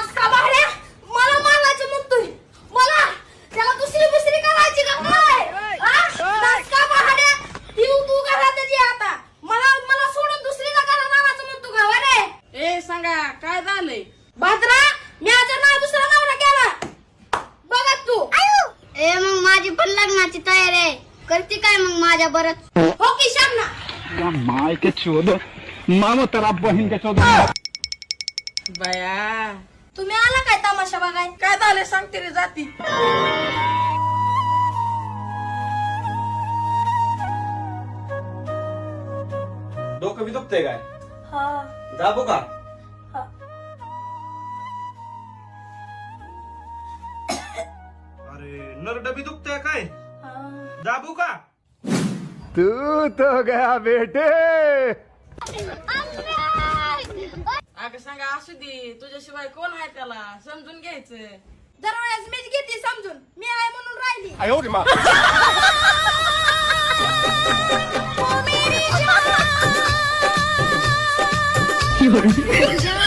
मला मारायचं म्हणतोय मला त्याला दुसरी दुसरी करायची का काय ती तू त्याची आता मला मला सोडून दुसरीला म्हणतो का वरे ए सांगा काय झालंय? भाद्रा मी आता ना दुसरा नवरा केला बघा तू ए मग माझी पण लग्नाची तयारी आहे. करते काय मग माझ्या बरंच हो की शामना माय के चोदो. मामो तेरा बहन के चोदो बाया. तुम्ही आला काय तमाशा बघाय काय झालंय? सांगते रे जाती. डोकं बी दुखतंय काय? हा. दाबू का? मग डबी दुखतोय काय? दाबू का? तू तो गया बेटे. अग सांगा असू दे तुझ्याशिवाय कोण आहे त्याला? समजून घ्यायचं. दरवेळेस मीच घेते समजून. मी आहे म्हणून राहिली. ओ मेरी जान.